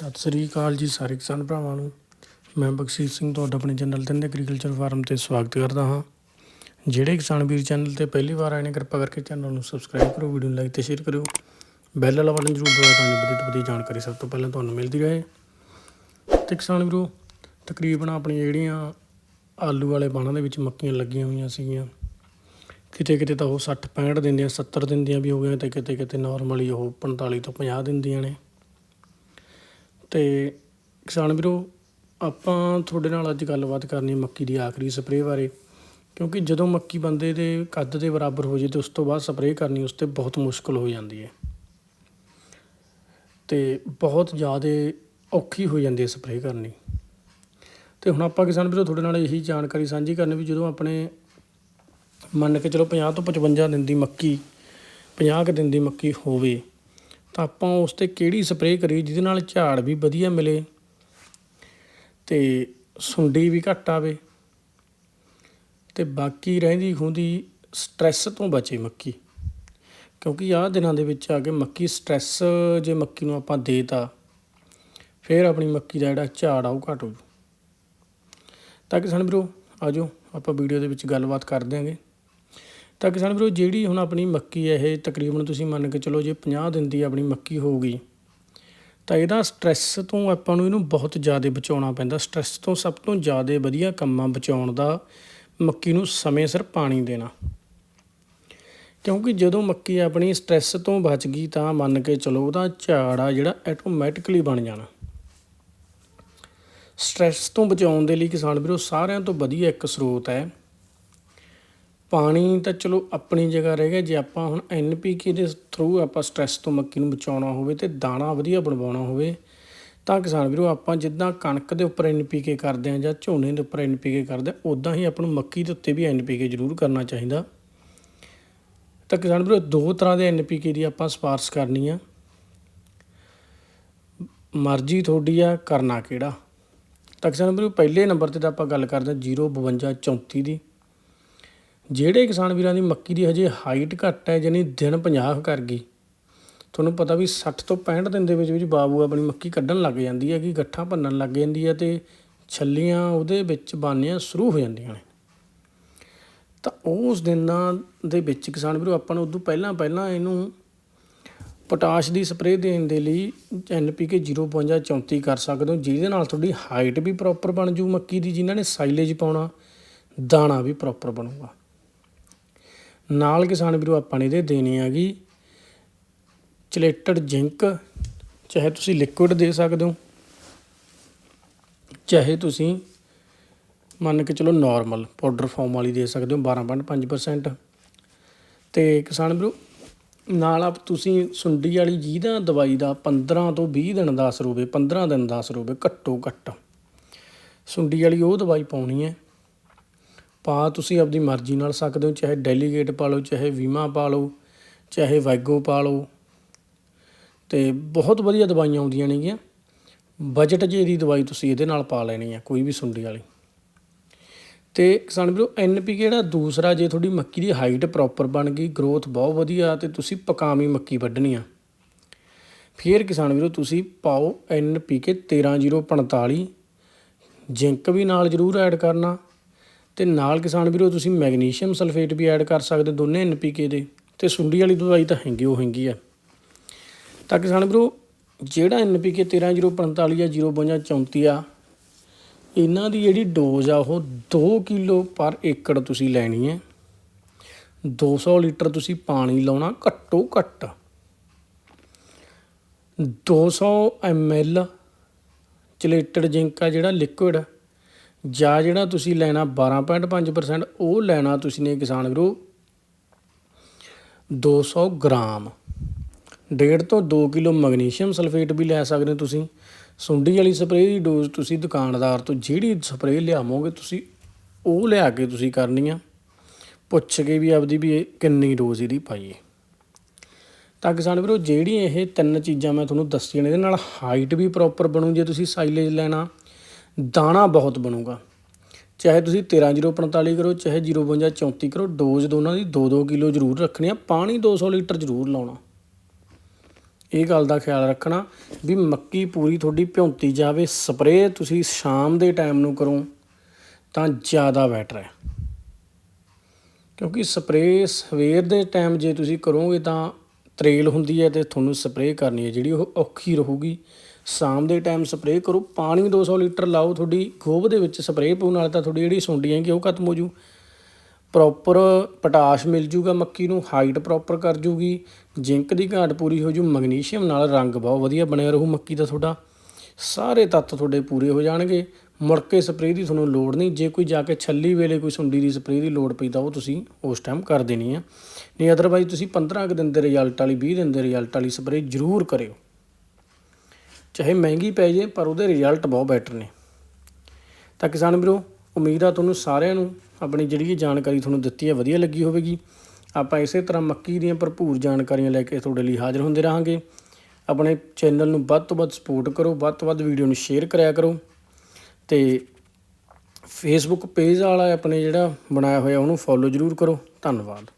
ਸਤਿ ਸ੍ਰੀ ਅਕਾਲ ਜੀ ਸਾਰੇ ਕਿਸਾਨ ਭਰਾਵਾਂ ਨੂੰ। ਮੈਂ ਬਖਸ਼ੀਸ਼ ਸਿੰਘ ਤੁਹਾਡਾ ਆਪਣੇ ਚੈਨਲ ਤਿੰਨ ਐਗਰੀਕਲਚਰ ਫਾਰਮ ਤੇ ਸਵਾਗਤ ਕਰਦਾ ਹਾਂ। ਜਿਹੜੇ ਕਿਸਾਨ ਵੀਰ ਚੈਨਲ ਤੇ ਪਹਿਲੀ ਵਾਰ ਆਏ ਨੇ, ਕਿਰਪਾ ਕਰਕੇ ਚੈਨਲ ਨੂੰ ਸਬਸਕ੍ਰਾਈਬ ਕਰੋ ਵੀਡੀਓ ਨੂੰ ਲਾਈਕ ਤੇ ਸ਼ੇਅਰ ਕਰਿਓ। ਬੈਲ ਵਾਲਾ ਬਟਨ ਜ਼ਰੂਰ ਦਬਾਓ ਤਾਂ ਜੋ ਵਧੀਆ ਤੋਂ ਵਧੀਆ ਜਾਣਕਾਰੀ ਸਭ ਤੋਂ ਪਹਿਲਾਂ ਤੁਹਾਨੂੰ ਮਿਲਦੀ ਰਹੇ। ਤੇ ਕਿਸਾਨ ਵੀਰੋ, ਤਕਰੀਬਨ ਆਪਣੀਆਂ ਜਿਹੜੀਆਂ ਆਲੂ ਵਾਲੇ ਬਾਣਾਂ ਦੇ ਵਿੱਚ ਮੱਕੀਆਂ ਲੱਗੀਆਂ ਹੋਈਆਂ ਸੀਗੀਆਂ। ਕਿਤੇ ਕਿਤੇ ਤਾਂ ਉਹ 60 65 ਦਿੰਦੀਆਂ 70 ਦਿੰਦੀਆਂ ਵੀ ਹੋ ਗਈਆਂ ਤੇ ਕਿਤੇ ਕਿਤੇ ਨਾਰਮਲੀ ਉਹ 45 ਤੋਂ 50 ਦਿੰਦੀਆਂ ਨੇ। ਅਤੇ ਕਿਸਾਨ ਵੀਰੋ, ਆਪਾਂ ਤੁਹਾਡੇ ਨਾਲ ਅੱਜ ਗੱਲਬਾਤ ਕਰਨੀ ਮੱਕੀ ਦੀ ਆਖਰੀ ਸਪਰੇਅ ਬਾਰੇ, ਕਿਉਂਕਿ ਜਦੋਂ ਮੱਕੀ ਬੰਦੇ ਦੇ ਕੱਦ ਦੇ ਬਰਾਬਰ ਹੋ ਜੇ ਤੇ ਉਸ ਤੋਂ ਬਾਅਦ ਸਪਰੇਅ ਕਰਨੀ ਉਸ ਤੇ ਬਹੁਤ ਮੁਸ਼ਕਲ ਹੋ ਜਾਂਦੀ ਹੈ। ਤੇ ਬਹੁਤ ਜ਼ਿਆਦਾ ਔਖੀ ਹੋ ਜਾਂਦੀ ਹੈ ਸਪਰੇਅ ਕਰਨੀ। ਤੇ ਹੁਣ ਆਪਾਂ ਕਿਸਾਨ ਵੀਰੋ, ਤੁਹਾਡੇ ਨਾਲ ਇਹੀ ਜਾਣਕਾਰੀ ਸਾਂਝੀ ਕਰਨੀ ਵੀ ਜਦੋਂ ਆਪਣੇ ਮੰਨ ਕੇ ਚਲੋ 50 ਤੋਂ 55 ਦਿਨ ਦੀ ਮੱਕੀ 50 ਕੁ ਦਿਨ ਦੀ ਮੱਕੀ ਹੋਵੇ ਤਾਂ ਆਪਾਂ ਉਸ ਤੇ ਕਿਹੜੀ ਸਪਰੇਅ ਕਰੀਏ ਜਿਹਦੇ ਨਾਲ ਝਾੜ ਵੀ ਵਧੀਆ ਮਿਲੇ ਤੇ ਸੁੰਡੀ ਵੀ ਘੱਟ ਆਵੇ ਤੇ ਬਾਕੀ ਰਹਿੰਦੀ ਖੁੰਦੀ ਸਟ੍ਰੈਸ ਤੋਂ ਬਚੇ ਮੱਕੀ। ਕਿਉਂਕਿ ਆਹ ਦਿਨਾਂ ਦੇ ਵਿੱਚ ਆ ਕੇ ਮੱਕੀ ਸਟ੍ਰੈਸ ਜੇ ਮੱਕੀ ਨੂੰ ਆਪਾਂ ਦੇਤਾ ਫਿਰ ਆਪਣੀ ਮੱਕੀ ਦਾ ਜਿਹੜਾ ਝਾੜ ਆ ਉਹ ਘਟ ਹੋ ਤਾਂ ਕਿਸਾਨ ਵੀਰੋ, ਆਜੋ ਆਪਾਂ ਵੀਡੀਓ ਦੇ ਵਿੱਚ ਗੱਲਬਾਤ ਕਰ ਦਿਆਂਗੇ ਤਾਂ ਕਿਸਾਨ ਵੀਰੋ, ਜਿਹੜੀ ਹੁਣ ਆਪਣੀ ਮੱਕੀ ਹੈ, ਇਹ ਤਕਰੀਬਨ ਤੁਸੀਂ ਮੰਨ ਕੇ ਚਲੋ ਜੇ 50 ਦਿਨ ਦੀ ਆਪਣੀ ਮੱਕੀ ਹੋਊਗੀ, ਤਾਂ ਇਹਦਾ ਸਟ੍ਰੈਸ ਤੋਂ ਆਪਾਂ ਨੂੰ ਇਹਨੂੰ ਬਹੁਤ ਜ਼ਿਆਦਾ ਬਚਾਉਣਾ ਪੈਂਦਾ। ਸਟ੍ਰੈਸ ਤੋਂ ਸਭ ਤੋਂ ਜ਼ਿਆਦਾ ਵਧੀਆ ਕੰਮਾਂ ਬਚਾਉਣ ਦਾ ਮੱਕੀ ਨੂੰ ਸਮੇਂ ਸਿਰ ਪਾਣੀ ਦੇਣਾ। ਕਿਉਂਕਿ ਜਦੋਂ ਮੱਕੀ ਆਪਣੀ ਸਟ੍ਰੈਸ ਤੋਂ ਬਚ ਗਈ, ਤਾਂ ਮੰਨ ਕੇ ਚਲੋ ਉਹਦਾ ਝਾੜ ਆ ਜਿਹੜਾ ਆਟੋਮੈਟਿਕਲੀ ਬਣ ਜਾਣਾ। ਸਟ੍ਰੈਸ ਤੋਂ ਬਚਾਉਣ ਦੇ ਲਈ ਕਿਸਾਨ ਵੀਰੋ, ਸਾਰਿਆਂ ਤੋਂ ਵਧੀਆ ਇੱਕ ਸਰੋਤ ਹੈ ਪਾਣੀ ਤਾਂ ਚਲੋ ਆਪਣੀ ਜਗ੍ਹਾ ਰਹਿ ਗਿਆ, ਜੇ ਆਪਾਂ ਹੁਣ ਐਨਪੀਕੇ ਦੇ ਥਰੂ ਆਪਾਂ ਸਟ੍ਰੈਸ ਤੋਂ ਮੱਕੀ ਨੂੰ ਬਚਾਉਣਾ ਹੋਵੇ ਤੇ ਦਾਣਾ ਵਧੀਆ ਬਣਵਾਉਣਾ ਹੋਵੇ, ਤਾਂ ਕਿਸਾਨ ਵੀਰੋ ਆਪਾਂ ਜਿੱਦਾਂ ਕਣਕ ਦੇ ਉੱਪਰ ਐਨਪੀਕੇ ਕਰਦੇ ਆ ਜਾਂ ਝੋਨੇ ਦੇ ਉੱਪਰ ਐਨਪੀਕੇ ਕਰਦੇ ਆ ਉਦਾਂ ਹੀ ਆਪਾਂ ਨੂੰ ਮੱਕੀ ਦੇ ਉੱਤੇ ਵੀ ਐਨਪੀਕੇ ਜ਼ਰੂਰ ਕਰਨਾ ਚਾਹੀਦਾ। ਤਾਂ ਕਿਸਾਨ ਵੀਰੋ ਦੋ ਤਰ੍ਹਾਂ ਦੇ ਐਨਪੀਕੇ ਦੀ ਆਪਾਂ ਸਿਫਾਰਸ਼ ਕਰਨੀ ਆ। ਮਰਜ਼ੀ ਤੁਹਾਡੀ ਆ, ਕਰਨਾ ਕਿਹੜਾ? ਤਾਂ ਕਿਸਾਨ ਵੀਰੋ ਪਹਿਲੇ ਨੰਬਰ ਤੇ ਤਾਂ ਆਪਾਂ ਗੱਲ ਕਰਦੇ ਹਾਂ 052 34 ਦੀ। ਜਿਹੜੇ ਕਿਸਾਨ ਵੀਰਾਂ ਦੀ ਮੱਕੀ ਦੀ ਹਜੇ ਹਾਈਟ ਘੱਟ ਹੈ ਯਾਨੀ ਦਿਨ 50 ਕਰ ਗਈ, ਤੁਹਾਨੂੰ ਪਤਾ ਵੀ 60 ਤੋਂ 65 ਦਿਨ ਦੇ ਵਿੱਚ ਵਿੱਚ ਬਾਬੂ ਆਪਣੀ ਮੱਕੀ ਕੱਢਣ ਲੱਗ ਜਾਂਦੀ ਹੈ, ਕਿ ਗੱਠਾਂ ਭੰਨਣ ਲੱਗ ਜਾਂਦੀ ਹੈ ਤੇ ਛੱਲੀਆਂ ਉਹਦੇ ਵਿੱਚ ਬਾਨੀਆਂ ਸ਼ੁਰੂ ਹੋ ਜਾਂਦੀਆਂ ਨੇ। ਤਾਂ ਉਸ ਦਿਨਾਂ ਦੇ ਵਿੱਚ ਕਿਸਾਨ ਵੀਰੋ, ਆਪਾਂ ਨੂੰ ਉਦੋਂ ਪਹਿਲਾਂ ਪਹਿਲਾਂ ਇਹਨੂੰ ਪੋਟਾਸ਼ ਦੀ ਸਪਰੇਅ ਦੇਣ ਦੇ ਲਈ ਐਨਪੀਕੇ 0.34 ਕਰ ਸਕਦੇ ਹੋ, ਜਿਹਦੇ ਨਾਲ ਤੁਹਾਡੀ ਹਾਈਟ ਵੀ ਪ੍ਰੋਪਰ ਬਣ ਜੂ ਮੱਕੀ ਦੀ, ਜਿਨ੍ਹਾਂ ਨੇ ਸਾਈਲੇਜ ਪਾਉਣਾ, ਦਾਣਾ ਵੀ ਪ੍ਰੋਪਰ ਬਣੂਗਾ। ਨਾਲ ਕਿਸਾਨ ਵੀਰੋ, ਆਪਾਂ ਨੇ ਇਹਦੇ ਦੇਣੀ ਹੈਗੀ ਚਲੇਟਡ ਜ਼ਿੰਕ, ਚਾਹੇ ਤੁਸੀਂ ਲਿਕੁਇਡ ਦੇ ਸਕਦੇ ਹੋ, ਚਾਹੇ ਤੁਸੀਂ ਮੰਨ ਕੇ ਚਲੋ ਨਾਰਮਲ ਪਾਊਡਰ ਫਾਰਮ ਵਾਲੀ ਦੇ ਸਕਦੇ ਹੋ 12.5% ਤੇ ਕਿਸਾਨ ਵੀਰੋ, ਨਾਲ ਆਪ ਤੁਸੀਂ ਸੁੰਡੀ ਵਾਲੀ ਜਿਹਦਾ ਦਵਾਈ ਦਾ 15 ਤੋਂ 20 ਦਿਨ ਦਾ ਅਸਰ ਹੋਵੇ 15 ਦਿਨ ਦਾ ਅਸਰ ਹੋਵੇ ਘੱਟੋ ਘੱਟ। ਸੁੰਡੀ ਵਾਲੀ ਉਹ ਦਵਾਈ ਪਾਉਣੀ ਹੈ ਪਾ ਤੁਸੀਂ ਆਪਣੀ ਮਰਜ਼ੀ ਨਾਲ ਸਕਦੇ ਹੋ, ਚਾਹੇ ਡੈਲੀਗੇਟ ਪਾ ਲਓ, ਚਾਹੇ ਵੀਮਾ ਪਾ ਲਓ, ਚਾਹੇ ਵੈਗੋ ਪਾ ਲਓ। ਤੇ ਬਹੁਤ ਵਧੀਆ ਦਵਾਈਆਂ ਆਉਂਦੀਆਂ ਨੇਗੀਆਂ। ਬਜਟ ਜੇ ਦੀ ਦਵਾਈ ਤੁਸੀਂ ਇਹਦੇ ਨਾਲ ਪਾ ਲੈਣੀ ਹੈ ਕੋਈ ਵੀ ਸੁੰਡੀ ਵਾਲੀ। ਤੇ ਕਿਸਾਨ ਵੀਰੋ ਐਨਪੀ ਜਿਹੜਾ ਦੂਸਰਾ, ਜੇ ਤੁਹਾਡੀ ਮੱਕੀ ਦੀ ਹਾਈਟ ਪ੍ਰੋਪਰ ਬਣ ਗਈ ਗਰੋਥ ਬਹੁਤ ਵਧੀਆ ਤੇ ਤੁਸੀਂ ਪਕਾਮੀ ਮੱਕੀ ਵੱਢਣੀ ਆ। ਫਿਰ ਕਿਸਾਨ ਵੀਰੋ, ਤੁਸੀਂ ਪਾਓ ਐਨਪੀਕੇ 13045 ਜ਼ਿੰਕ ਵੀ ਨਾਲ ਜ਼ਰੂਰ ਐਡ ਕਰਨਾ। ਤੇ ਨਾਲ ਕਿਸਾਨ ਵੀਰੋ, ਤੁਸੀਂ ਮੈਗਨੀਸ਼ੀਅਮ ਸਲਫੇਟ ਵੀ ਐਡ ਕਰ ਸਕਦੇ ਦੋਨੇ ਐਨਪੀਕੇ ਦੇ। ਤੇ ਸੁੰਡੀ ਵਾਲੀ ਦਵਾਈ ਤਾਂ ਹੈਗੀ, ਉਹ ਹੈਗੀ ਆ। ਤਾਂ ਕਿਸਾਨ ਵੀਰੋ, ਜਿਹੜਾ ਐਨਪੀਕੇ 13045 ਜਾਂ 05234 ਆ, ਇਹਨਾਂ ਦੀ ਜਿਹੜੀ ਡੋਜ਼ ਆ, ਉਹ 2 ਕਿਲੋ ਪਰ ਏਕੜ ਤੁਸੀਂ ਲੈਣੀ ਹੈ। 200 ਲੀਟਰ ਤੁਸੀਂ ਪਾਣੀ ਲਾਉਣਾ ਘੱਟੋ ਘੱਟ। 200 ml ਚਲੇਟਡ ਜ਼ਿੰਕ ਆ ਜਿਹੜਾ ਲਿਕੁਇਡ ਜਾਂ ਜਿਹੜਾ ਤੁਸੀਂ ਲੈਣਾ 12.5% ਉਹ ਲੈਣਾ ਤੁਸੀਂ ਨੇ ਕਿਸਾਨ ਵੀਰੋ 200 ਗ੍ਰਾਮ। ਡੇਢ ਤੋਂ 2 ਕਿਲੋ ਮੈਗਨੀਸ਼ੀਅਮ ਸਲਫੇਟ ਵੀ ਲੈ ਸਕਦੇ ਹੋ ਤੁਸੀਂ। ਸੁੰਡੀ ਵਾਲੀ ਸਪਰੇਅ ਦੀ ਡੋਜ਼ ਤੁਸੀਂ ਦੁਕਾਨਦਾਰ ਤੋਂ ਜਿਹੜੀ ਸਪਰੇਅ ਲਿਆਵੋਗੇ ਤੁਸੀਂ, ਉਹ ਲਿਆ ਕੇ ਤੁਸੀਂ ਕਰਨੀ ਆ। ਪੁੱਛ ਕੇ ਵੀ ਆਪਦੀ ਵੀ ਇਹ ਕਿੰਨੀ ਡੋਜ਼ ਇਹਦੀ ਪਾਈਏ। ਤਾਂ ਕਿਸਾਨ ਵੀਰੋ, ਜਿਹੜੀ ਇਹ ਤਿੰਨ ਚੀਜ਼ਾਂ ਮੈਂ ਤੁਹਾਨੂੰ ਦੱਸੀਆਂ ਨੇ, ਇਹਦੇ ਨਾਲ ਹਾਈਟ ਵੀ ਪ੍ਰੋਪਰ ਬਣੂ ਜੇ ਤੁਸੀਂ ਸਾਈਲੇਜ ਲੈਣਾ। ਦਾਣਾ ਬਹੁਤ ਬਣੂਗਾ। ਚਾਹੇ ਤੁਸੀਂ 13045 ਕਰੋ, ਚਾਹੇ 05234 ਕਰੋ, ਡੋਜ਼ ਦੋਨਾਂ ਦੀ 2-2 ਕਿਲੋ ਜ਼ਰੂਰ ਰੱਖਣੀ ਆ, ਪਾਣੀ 200 ਲੀਟਰ ਜ਼ਰੂਰ ਲਾਉਣਾ। ਇਹ ਗੱਲ ਦਾ ਖਿਆਲ ਰੱਖਣਾ ਵੀ ਮੱਕੀ ਪੂਰੀ ਤੁਹਾਡੀ ਭਿਉਂਤੀ ਜਾਵੇ, ਸਪਰੇਅ ਤੁਸੀਂ ਸ਼ਾਮ ਦੇ ਟਾਈਮ ਨੂੰ ਕਰੋ, ਤਾਂ ਜ਼ਿਆਦਾ ਬੈਟਰ ਹੈ। ਕਿਉਂਕਿ ਸਪਰੇਅ ਸਵੇਰ ਦੇ ਟਾਈਮ ਜੇ ਤੁਸੀਂ ਕਰੋਗੇ ਤਾਂ ਤਰੇਲ ਹੁੰਦੀ ਹੈ ਤੇ ਤੁਹਾਨੂੰ ਸਪਰੇਅ ਕਰਨੀ ਹੈ, ਜਿਹੜੀ ਉਹ ਔਖੀ ਰਹੂਗੀ। ਸ਼ਾਮ ਦੇ ਟਾਈਮ ਸਪਰੇਅ ਕਰੋ, ਪਾਣੀ 200 ਲੀਟਰ ਲਾਓ, ਤੁਹਾਡੀ ਗੋਭ ਦੇ ਵਿੱਚ ਸਪਰੇਅ ਪਾਉਣ ਨਾਲ ਤਾਂ ਤੁਹਾਡੀ ਜਿਹੜੀ ਸੁੰਡੀ ਹੈਗੀ ਉਹ ਖਤਮ ਹੋ ਜੂ। ਪ੍ਰੋਪਰ ਪੋਟਾਸ਼ ਮਿਲ ਜੂਗਾ ਮੱਕੀ ਨੂੰ ਹਾਈਟ ਪ੍ਰੋਪਰ ਕਰ ਜੂਗੀ ਜ਼ਿੰਕ ਦੀ ਘਾਟ ਪੂਰੀ ਹੋ ਜੂ ਮੈਗਨੀਸ਼ੀਅਮ ਨਾਲ ਰੰਗ ਬਹੁਤ ਵਧੀਆ ਬਣਿਆ ਰਹੂ ਮੱਕੀ ਦਾ ਤੁਹਾਡਾ। ਸਾਰੇ ਤੱਤ ਤੁਹਾਡੇ ਪੂਰੇ ਹੋ ਜਾਣਗੇ, ਮੁੜ ਕੇ ਸਪਰੇਅ ਦੀ ਤੁਹਾਨੂੰ ਲੋੜ ਨਹੀਂ, ਜੇ ਕੋਈ ਜਾ ਕੇ ਛੱਲੀ ਵੇਲੇ ਕੋਈ ਸੁੰਡੀ ਦੀ ਸਪਰੇਅ ਦੀ ਲੋੜ ਪਈ ਤਾਂ ਉਹ ਤੁਸੀਂ ਉਸ ਟਾਈਮ ਕਰ ਦੇਣੀ ਆ। ਨਹੀਂ ਅਦਰਵਾਈਜ਼ ਤੁਸੀਂ 15 ਕੁ ਦਿਨ ਦੇ ਰਿਜ਼ਲਟ ਵਾਲੀ 20 ਦਿਨ ਦੇ ਰਿਜ਼ਲਟ ਵਾਲੀ ਸਪਰੇਅ ਜ਼ਰੂਰ ਕਰਿਓ। ਚਾਹੇ ਮਹਿੰਗੀ ਪੈ ਜੇ, ਪਰ ਉਹਦੇ ਰਿਜ਼ਲਟ ਬਹੁਤ ਬੈਟਰ ਨੇ। ਤਾਂ ਕਿਸਾਨ ਵੀਰੋ, ਉਮੀਦ ਆ ਤੁਹਾਨੂੰ ਸਾਰਿਆਂ ਨੂੰ ਆਪਣੀ ਜਿਹੜੀ ਇਹ ਜਾਣਕਾਰੀ ਤੁਹਾਨੂੰ ਦਿੱਤੀ ਹੈ, ਵਧੀਆ ਲੱਗੀ ਹੋਵੇਗੀ। ਆਪਾਂ ਇਸੇ ਤਰ੍ਹਾਂ ਮੱਕੀ ਦੀਆਂ ਭਰਪੂਰ ਜਾਣਕਾਰੀਆਂ ਲੈ ਕੇ ਤੁਹਾਡੇ ਲਈ ਹਾਜ਼ਰ ਹੁੰਦੇ ਰਹਾਂਗੇ। ਆਪਣੇ ਚੈਨਲ ਨੂੰ ਵੱਧ ਤੋਂ ਵੱਧ ਸਪੋਰਟ ਕਰੋ, ਵੱਧ ਤੋਂ ਵੱਧ ਵੀਡੀਓ ਨੂੰ ਸ਼ੇਅਰ ਕਰਿਆ ਕਰੋ। ਤੇ ਫੇਸਬੁੱਕ ਪੇਜ ਵਾਲਾ ਆਪਣੇ ਜਿਹੜਾ ਬਣਾਇਆ ਹੋਇਆ, ਉਹਨੂੰ ਫੋਲੋ ਜ਼ਰੂਰ ਕਰੋ। ਧੰਨਵਾਦ।